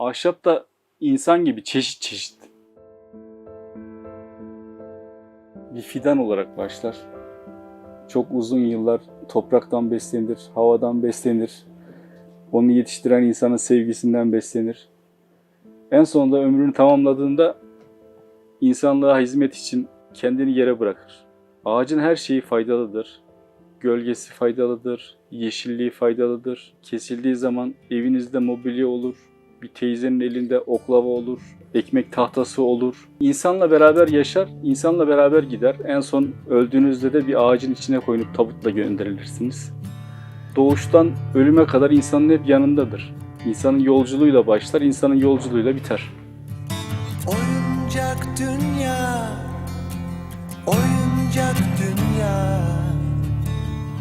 Ahşap da insan gibi çeşit çeşit. Bir fidan olarak başlar. Çok uzun yıllar topraktan beslenir, havadan beslenir. Onu yetiştiren insanın sevgisinden beslenir. En sonunda ömrünü tamamladığında insanlığa hizmet için kendini yere bırakır. Ağacın her şeyi faydalıdır. Gölgesi faydalıdır, yeşilliği faydalıdır. Kesildiği zaman evinizde mobilya olur, bir teyzenin elinde oklava olur, ekmek tahtası olur. İnsanla beraber yaşar, insanla beraber gider. En son öldüğünüzde de bir ağacın içine koyup tabutla gönderilirsiniz. Doğuştan ölüme kadar insanın hep yanındadır. İnsanın yolculuğuyla başlar, insanın yolculuğuyla biter. Oyuncak dünya Oyuncak dünya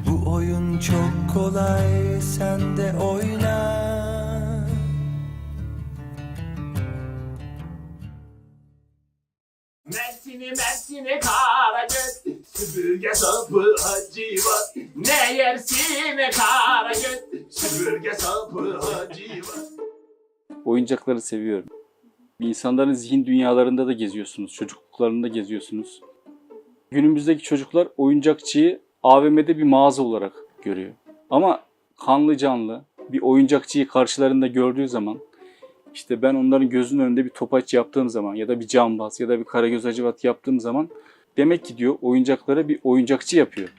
Bu oyun çok kolay sen de oyna Mersin'i Mersin'i Karagöz Süpürge sapı hacivat Ne yersin Karagöz Süpürge sapı hacivat Oyuncakları seviyorum. İnsanların zihin dünyalarında da geziyorsunuz, çocukluklarında geziyorsunuz. Günümüzdeki çocuklar oyuncakçıyı AVM'de bir mağaza olarak görüyor. Ama kanlı canlı bir oyuncakçıyı karşılarında gördüğü zaman işte ben onların gözünün önünde bir topaç yaptığım zaman ya da bir cambaz ya da bir karagöz hacivat yaptığım zaman demek ki diyor oyuncaklara bir oyuncakçı yapıyor.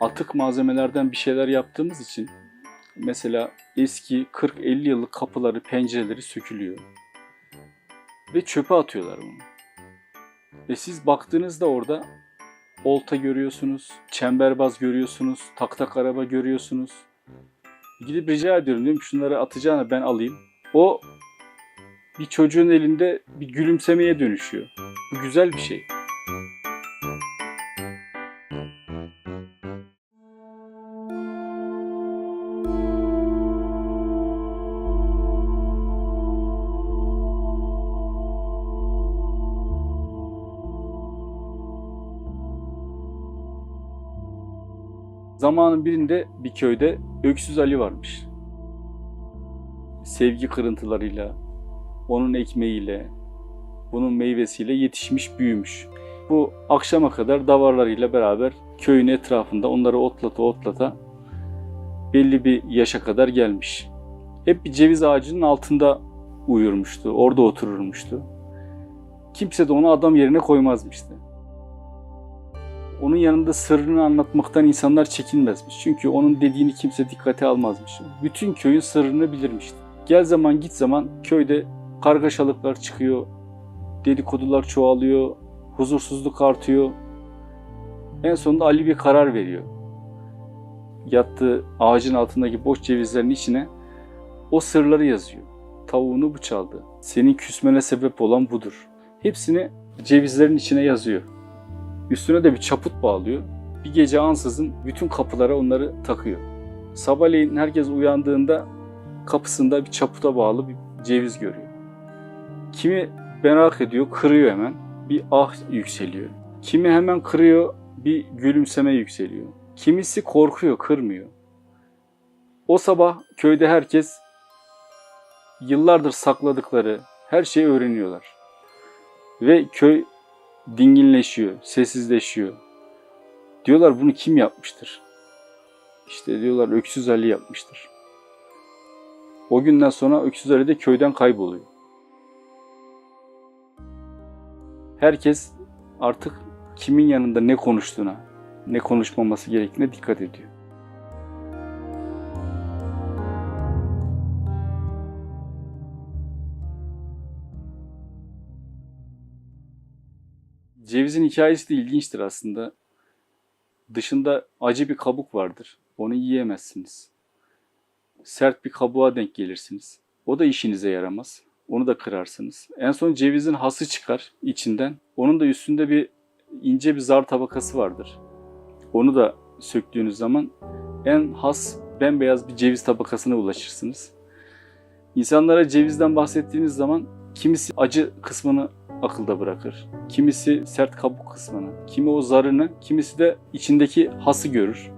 atık malzemelerden bir şeyler yaptığımız için mesela eski 40-50 yıllık kapıları, pencereleri sökülüyor. Ve çöpe atıyorlar bunu. Ve siz baktığınızda orada olta görüyorsunuz, çemberbaz görüyorsunuz, tak tak araba görüyorsunuz. Gidip rica ediyorum diyorum şunları atacağına ben alayım. O bir çocuğun elinde bir gülümsemeye dönüşüyor. Bu güzel bir şey. Zamanın birinde bir köyde Öksüz Ali varmış. Sevgi kırıntılarıyla, onun ekmeğiyle, bunun meyvesiyle yetişmiş, büyümüş. Bu akşama kadar davarlarıyla beraber köyün etrafında onları otlata otlata belli bir yaşa kadar gelmiş. Hep bir ceviz ağacının altında uyurmuştu, orada otururmuştu. Kimse de onu adam yerine koymazmıştı onun yanında sırrını anlatmaktan insanlar çekinmezmiş. Çünkü onun dediğini kimse dikkate almazmış. Bütün köyün sırrını bilirmişti. Gel zaman git zaman köyde kargaşalıklar çıkıyor, dedikodular çoğalıyor, huzursuzluk artıyor. En sonunda Ali bir karar veriyor. Yattığı ağacın altındaki boş cevizlerin içine o sırları yazıyor. Tavuğunu bu çaldı. Senin küsmene sebep olan budur. Hepsini cevizlerin içine yazıyor. Üstüne de bir çaput bağlıyor. Bir gece ansızın bütün kapılara onları takıyor. Sabahleyin herkes uyandığında kapısında bir çaputa bağlı bir ceviz görüyor. Kimi merak ediyor, kırıyor hemen. Bir ah yükseliyor. Kimi hemen kırıyor, bir gülümseme yükseliyor. Kimisi korkuyor, kırmıyor. O sabah köyde herkes yıllardır sakladıkları her şeyi öğreniyorlar. Ve köy dinginleşiyor, sessizleşiyor. Diyorlar bunu kim yapmıştır? İşte diyorlar Öksüz Ali yapmıştır. O günden sonra Öksüz Ali de köyden kayboluyor. Herkes artık kimin yanında ne konuştuğuna, ne konuşmaması gerektiğine dikkat ediyor. Cevizin hikayesi de ilginçtir aslında. Dışında acı bir kabuk vardır. Onu yiyemezsiniz. Sert bir kabuğa denk gelirsiniz. O da işinize yaramaz. Onu da kırarsınız. En son cevizin hası çıkar içinden. Onun da üstünde bir ince bir zar tabakası vardır. Onu da söktüğünüz zaman en has bembeyaz bir ceviz tabakasına ulaşırsınız. İnsanlara cevizden bahsettiğiniz zaman kimisi acı kısmını akılda bırakır. Kimisi sert kabuk kısmını, kimi o zarını, kimisi de içindeki hası görür.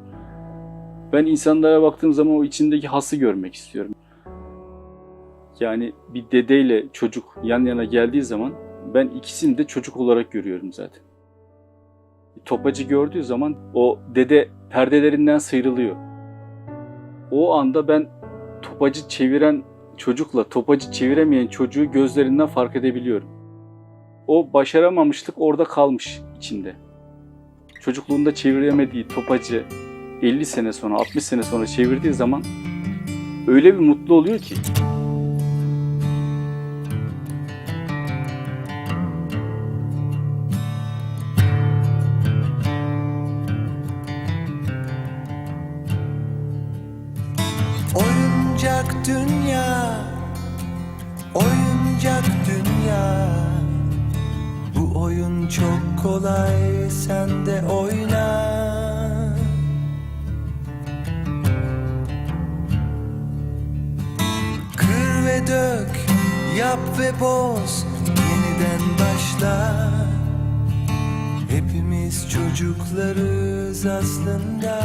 Ben insanlara baktığım zaman o içindeki hası görmek istiyorum. Yani bir dedeyle çocuk yan yana geldiği zaman ben ikisini de çocuk olarak görüyorum zaten. Topacı gördüğü zaman o dede perdelerinden sıyrılıyor. O anda ben topacı çeviren çocukla topacı çeviremeyen çocuğu gözlerinden fark edebiliyorum. O başaramamışlık orada kalmış içinde. Çocukluğunda çeviremediği topacı 50 sene sonra 60 sene sonra çevirdiği zaman öyle bir mutlu oluyor ki. Oyuncak dünya Oyuncak dünya oyun çok kolay sen de oyna. Kır ve dök Yap ve boz Yeniden başla. Hepimiz çocuklarız aslında